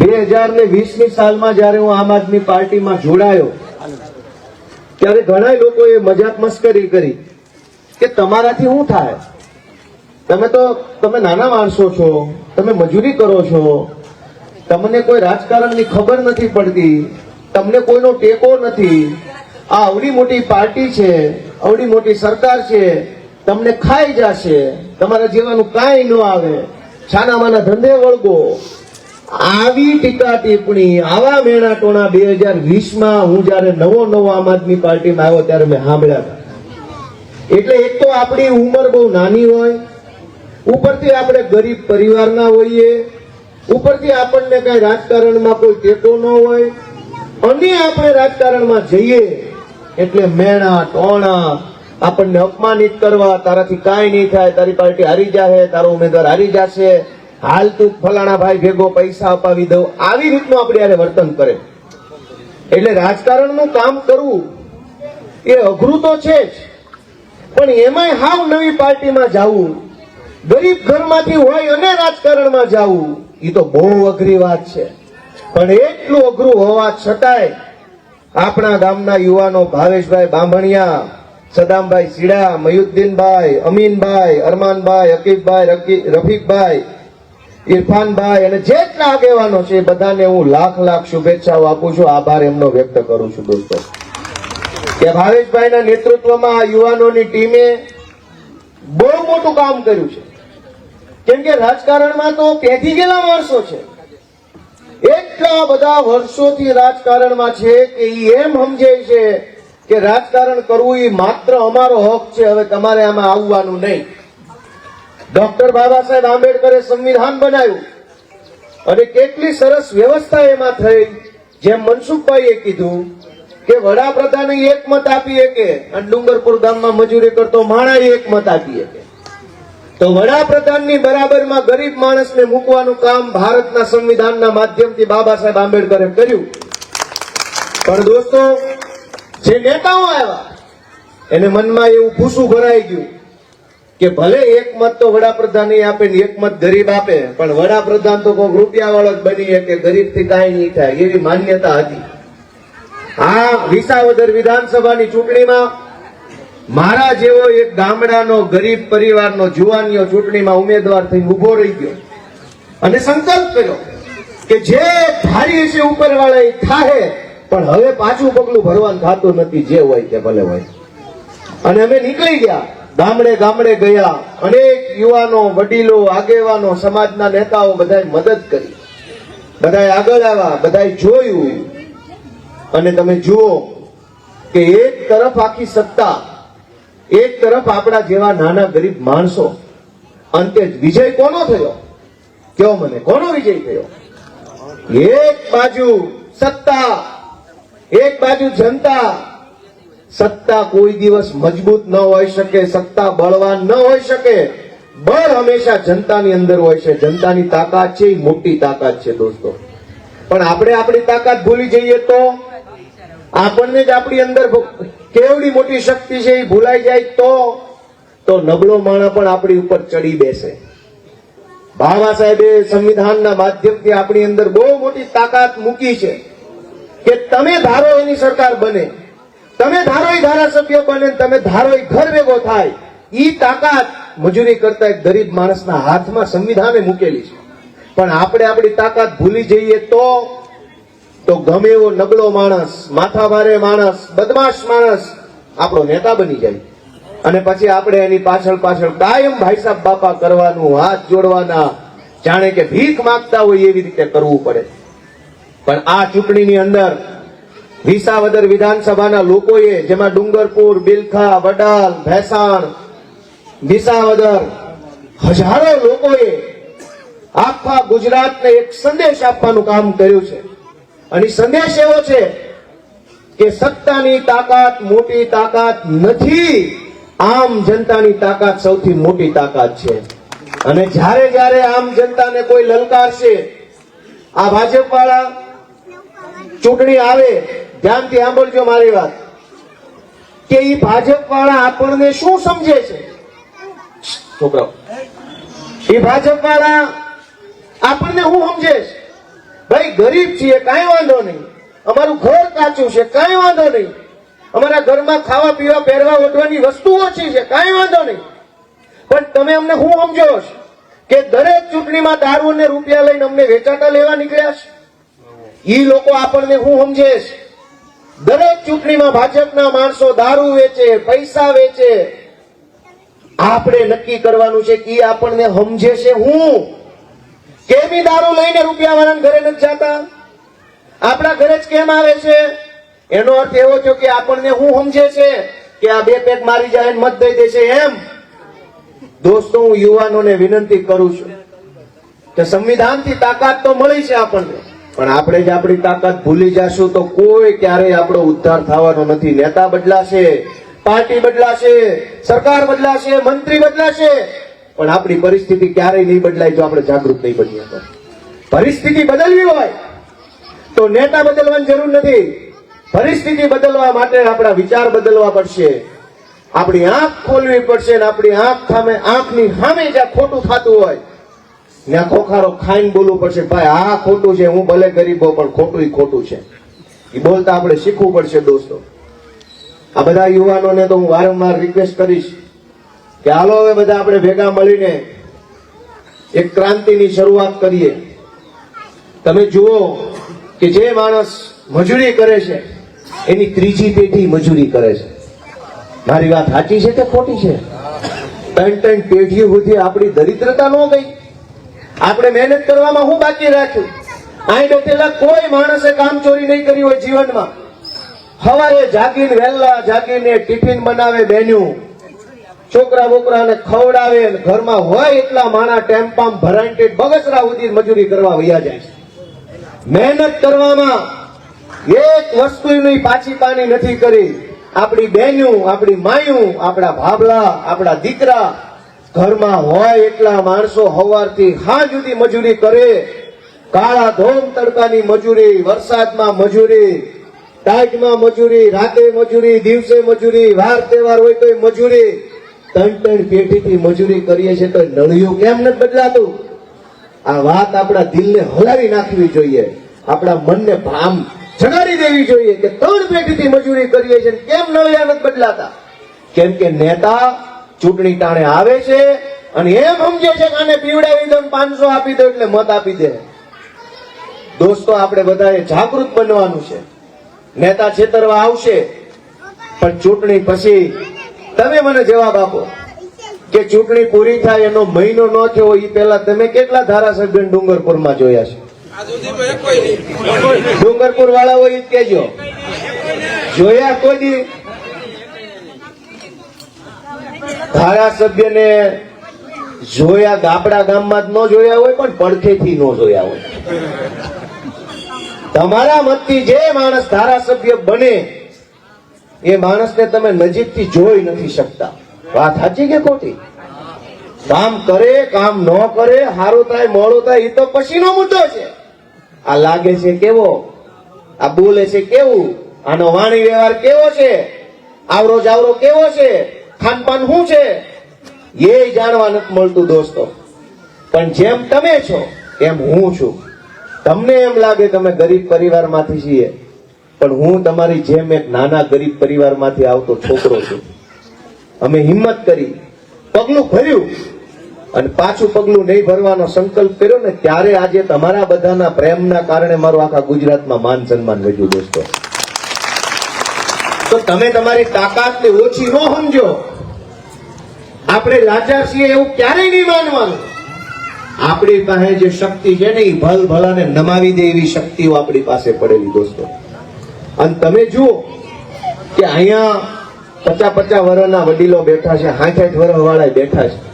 બે હજાર ને વીસની સાલમાં જ્યારે હું આમ આદમી પાર્ટીમાં જોડાયો, ત્યારે ઘણા લોકોએ મજાક મસ્કરી કરી કે તમારાથી શું થાય? તમે તો, તમે નાના માણસો છો, તમે મજૂરી કરો છો. તમને કોઈ રાજકારણની ખબર નથી પડતી, તમને કોઈનો ટેકો નથી. આ અવડી મોટી પાર્ટી છે અવડી મોટી સરકાર છે, તમને ખાઈ જશે, તમારા જેવાનું કાંઈ ન આવે. છાનામાના ધંધે વળગો. આવી ટીકા ટિપ્પણી આવા મેણા ટોણા બે હજાર વીસમાં હું જયારે નવો નવો આમ આદમી પાર્ટીમાં આવ્યો ત્યારે મેં સાંભળ્યા હતા. એટલે એક તો આપણી ઉંમર બહુ નાની હોય, ઉપરથી આપણે ગરીબ પરિવારના હોઈએ, ઉપરથી આપણને કઈ રાજકારણમાં કોઈ ટેકો ન હોય, અને આપણે રાજકારણમાં જઈએ એટલે મેણા, ટોણા, આપણને અપમાનિત કરવા, તારાથી કાંઈ નહીં થાય, તારી પાર્ટી હારી જાહે, તારો ઉમેદવાર હારી જશે હાલ તું ફલાણા ભાઈ ભેગો પૈસા અપાવી દઉં. આવી રીતનું આપણે યારે વર્તન કરે. એટલે રાજકારણનું કામ કરવું એ અઘરું તો છે જ. પણ એમાંય હાવ નવી પાર્ટીમાં જવું, ગરીબ ઘરમાંથી હોય અને રાજકારણમાં જવું એ તો બહુ અઘરી વાત છે. પણ એટલું અઘરું હોવા છતાંય આપણા ગામના યુવાનો ભાવેશભાઈ બાંભણિયા, સદામભાઈ સીડા, મયુદ્દીનભાઈ, અમીનભાઈ, અરમાનભાઈ અકીબભાઈ રફીકભાઈ ઇરફાનભાઈ, અને જેટલા આગેવાનો છે, એ બધાને હું લાખ લાખ શુભેચ્છાઓ આપું છું. આભાર એમનો વ્યક્ત કરું છું, દોસ્તો. કે ભાવેશભાઈના નેતૃત્વમાં આ યુવાનોની ટીમે બહુ મોટું કામ કર્યું છે. કેમ કે રાજકારણમાં તો પેથી ગયેલા માણસો છે. એટલા બધા વર્ષોથી રાજકારણમાં છે કે એ એમ સમજે છે કે રાજકારણ કરવું એ માત્ર અમારો હક છે. હવે તમારે આમાં આવવાનું નહીં. ડોક્ટર બાબા સાહેબ આંબેડકરે સંવિધાન બનાવ્યું. અને કેટલી સરસ વ્યવસ્થા એમાં થઈ, જેમ મનસુખભાઈએ કીધું કે વડાપ્રધાને એક મત આપી શકે અને ડુંગરપુર ગામમાં મજૂરી કરતો માણા એક મત આપી શકે. તો વડાપ્રધાનની બરાબરમાં ગરીબ માણસને મૂકવાનું કામ ભારતના સંવિધાનના માધ્યમથી બાબા સાહેબ આંબેડકરે કર્યું. પણ દોસ્તો, જે નેતાઓ આવ્યા, એને મનમાં એવું ભૂસું ભરાઈ ગયું. કે ભલે એક મત તો વડાપ્રધાન આપે ને એક મત ગરીબ આપે, પણ વડાપ્રધાન તો કોઈ રૂપિયા વાળો જ બની કે ગરીબથી કાંઈ નહીં થાય, એવી માન્યતા હતી. આ વિસાવદર વિધાનસભાની ચૂંટણીમાં મારા જેવો એક ગામડાનો ગરીબ પરિવારનો જુવાનીઓ ચૂંટણીમાં ઉમેદવાર થઈને ઊભો રહી ગયો. અને સંકલ્પ કર્યો કે જે ધારી છે ઉપરવાળા એ થાય પણ હવે પાછું પગલું ભરવાનું થતું નથી, જે હોય તે ભલે હોય. અને અમે નીકળી ગયા. ગામડે ગામડે ગયા. અનેક યુવાનો, વડીલો, આગેવાનો, સમાજના નેતાઓ બધાએ મદદ કરી. બધાએ આગળ આવ્યા, બધાએ જોયું. અને તમે જુઓ કે એક તરફ આખી સત્તા, એક તરફ આપણા જેવા નાના ગરીબ માણસો. અંતે વિજય કોનો થયો? કયો મને? કોનો વિજય થયો? એક બાજુ સત્તા, એક બાજુ જનતા. સત્તા કોઈ દિવસ મજબૂત ન હોઈ શકે, સત્તા બળવાન ન હોઈ શકે. બળ હંમેશા જનતાની અંદર હોય છે. જનતાની તાકાત છે, એ મોટી તાકાત છે દોસ્તો. પણ આપણે આપણી તાકાત ભૂલી જઈએ તો આપણને જ આપણી અંદર કેવડી મોટી શક્તિ છે એ ભૂલાઈ જાય તો તો નબળો માણસ પણ આપણી ઉપર ચડી બેસે. બાબા સાહેબે સંવિધાનના માધ્યમથી આપણી અંદર બહુ મોટી તાકાત મૂકી છે કે તમે ધારો એની સરકાર બને. તમે ધારો એ ધારાસભ્ય બને તમે ધારો એ ઘર ભેગો થાય, ઈ તાકાત મજૂરી કરતા એક ગરીબ માણસના હાથમાં સંવિધાને મૂકેલી છે. પણ આપણે આપણી તાકાત ભૂલી જઈએ તો તો ગમે એવો નબળો માણસ, માથાભારે માણસ, બદમાશ માણસ આપણો નેતા બની જાય. અને પછી આપણે એની પાછળ પાછળ કાયમ ભાઈ સાહેબ બાપા કરવાનું, હાથ જોડવાના, જાણે કે ભીખ માગતા હોય એવી રીતે કરવું પડે. પણ આ ચૂંટણીની અંદર વિસાવદર વિધાનસભાના લોકોએ, જેમાં ડુંગરપુર, બિલખા, વડાલ, ભેસાણ, વિસાવદર, હજારો લોકોએ આખા ગુજરાતને એક સંદેશ આપવાનું કામ કર્યું છે. અને સંદેશ એવો છે કે સત્તાની તાકાત, મોટી તાકાત નથી. આમ જનતાની તાકાત સૌથી મોટી તાકાત છે. અને જ્યારે જ્યારે આમ જનતાને કોઈ લલકારશે, આ ભાજપ વાળા ચૂંટણી આવે, ધ્યાનથી સાંભળજો મારી વાત. કે એ ભાજપ વાળા આપણને શું સમજે છે? છોકરાઓ. એ ભાજપ વાળા આપણને શું સમજે છે? ભાઈ, ગરીબ છીએ, કાંઈ વાંધો નહીં. અમારું ઘર કાચું છે, કાંઈ વાંધો નહીં. અમારા ઘરમાં ખાવા, પીવા, પહેરવા, ઓઢવાની વસ્તુ ઓછી છે, કાંઈ વાંધો નહીં. પણ તમે અમને શું સમજો કે દરેક ચૂંટણીમાં દારૂ અને રૂપિયા લઈને અમને વેચાતા લેવા નીકળ્યા છે? ઈ લોકો આપણને હું સમજે છે દરેક ચૂંટણીમાં ભાજપના માણસો દારૂ વેચે, પૈસા વેચે. આપણે નક્કી કરવાનું છે કે આપણને સમજે છે હું. કેમી દારૂ લઈને રૂપિયા વાળાના ઘરે નથી જતા? આપણા ઘરે જ કેમ આવે છે? એનો અર્થ એવો થયો કે આપણને હું સમજે છે કે આ બે પેટ મારી જાય મત દઈ દેશે એમ. દોસ્તો, હું યુવાનોને વિનંતી કરું છું કે સંવિધાનથી તાકાત તો મળી છે આપણને. પણ આપણે જ આપણી તાકાત ભૂલી જશું તો કોઈ ક્યારેય આપણો ઉદ્ધાર થવાનો નથી. નેતા બદલાશે, પાર્ટી બદલાશે, સરકાર બદલાશે, મંત્રી બદલાશે. પણ આપણી પરિસ્થિતિ ક્યારેય નહીં બદલાય જો આપણે જાગૃત નહીં બનીએ તો. પરિસ્થિતિ બદલવી હોય તો નેતા બદલવાની જરૂર નથી. પરિસ્થિતિ બદલવા માટે આપણા વિચાર બદલવા પડશે. આપણી આંખ ખોલવી પડશે ને આપણી આંખ સામે આંખની સામે જ્યાં ખોટું થતું હોય ત્યાં ખોખારો ખાઈને બોલવું પડશે, ભાઈ, આ ખોટું છે, હું ભલે ગરીબ હોઉં પણ ખોટું ખોટું છે. એ બોલતા આપણે શીખવું પડશે, દોસ્તો. આ બધા યુવાનોને તો હું વારંવાર રિક્વેસ્ટ કરીશ કે હાલો, હવે બધા આપણે ભેગા મળીને એક ક્રાંતિની શરૂઆત કરીએ. તમે જુઓ કે જે માણસ મજૂરી કરે છે, એની ત્રીજી પેઢી મજૂરી કરે છે. મારી વાત સાચી છે કે ખોટી છે? ત્રણ ત્રણ પેઢી સુધી આપણી દરિદ્રતા ન ગઈ. આપણે મહેનત કરવામાં હું બાકી રાખ્યું? અહીં બેઠેલા કોઈ માણસે કામ ચોરી નહીં કરી હોય જીવનમાં. સવારે જાગીને વહેલા જાગીને ટિફિન બનાવે બેન્યું છોકરા બોકરાને ખવડાવે ઘરમાં હોય એટલા માણા ટેમ્પામ તે બગસરા સુધી મજૂરી કરવા વયા જાય મહેનત કરવામાં એક વસ્તુની પાછી પાની નથી કરી. આપણી બહેન્યું આપણી માયું, આપણા ભાભલા, આપણા દીકરા ઘરમાં હોય એટલા માણસો હવારથી હા સુધી મજૂરી કરે. કાળા ધોમ તડકાની મજૂરી, વરસાદમાં મજૂરી, ટાઈટમાં મજૂરી, રાતે મજૂરી, દિવસે મજૂરી, વાર તહેવાર હોય તો મજૂરી. ત્રણ ત્રણ પેઢીથી મજૂરી કરીએ છીએ તો નળિયું કેમ નથી બદલાતું? આ વાત આપણા દિલને હલાવી નાખવી જોઈએ. આપણા મનને ભામ જગાડી દેવી જોઈએ કે ત્રણ પેઢીથી મજૂરી કરીએ છીએ કેમ નળિયા નથી બદલાતા? કેમ કે નેતા ચૂંટણી ટાણે આવે છે અને એમ સમજે છે કે આને પીવડાવી દો પાંચસો આપી દો એટલે મત આપી દે. દોસ્તો, આપણે બધાએ જાગૃત બનવાનું છે. નેતા છેતરવા આવશે, પણ ચૂંટણી પછી તમે મને જવાબ આપો કે ચૂંટણી પૂરી થાય એનો મહિનો ન થયો એ પહેલા તમે કેટલા ધારાસભ્ય ડુંગરપુરમાં જોયા છે? ડુંગરપુર વાળા હોય કેજો જોયા કોઈ દી ધારાસભ્યને જોયા ગાબડા ગામમાં જ ન જોયા હોય, પણ પડખેથી ન જોયા હોય. તમારા મતથી જે માણસ ધારાસભ્ય બને, એ માણસને તમે નજીકથી જોઈ નથી શકતા. વાત સાચી કે ખોટી? કામ કરે, કામ ન કરે સારું થાય, મોડું થાય, એ તો પછીનો મુદ્દો છે. આ લાગે છે કેવો? આ બોલે છે કેવું? આનો વાણી વ્યવહાર કેવો છે? આવરો જાવરો કેવો છે? ખાનપાન શું છે? એ જાણવા નથી મળતું દોસ્તો. પણ જેમ તમે છો, એમ હું છું. તમને એમ લાગે તમે ગરીબ પરિવારમાંથી છીએ. પણ હું તમારી જેમ એક નાના ગરીબ પરિવારમાંથી આવતો છોકરો છું. અમે હિંમત કરી, પગલું ભર્યું. અને પાછું પગલું નહીં ભરવાનો સંકલ્પ કર્યો ને ત્યારે આજે તમારા બધાના પ્રેમના કારણે મારું આખા ગુજરાતમાં માન સન્માન વધ્યું દોસ્તો. તો તમે તમારી તાકાતને ઓછી ન સમજો. આપણે લાચાર છીએ એવું ક્યારેય નહીં માનવાનું. આપણી પાસે જે શક્તિ છે ને એ ભલ ભલાને નમાવી દે એવી શક્તિઓ આપણી પાસે પડેલી દોસ્તો. અને તમે જુઓ કે અહીંયા પચાસ પચાસ વર્ષના વડીલો બેઠા છે સાઠ સાઠ વર્ષ વાળા બેઠા છે.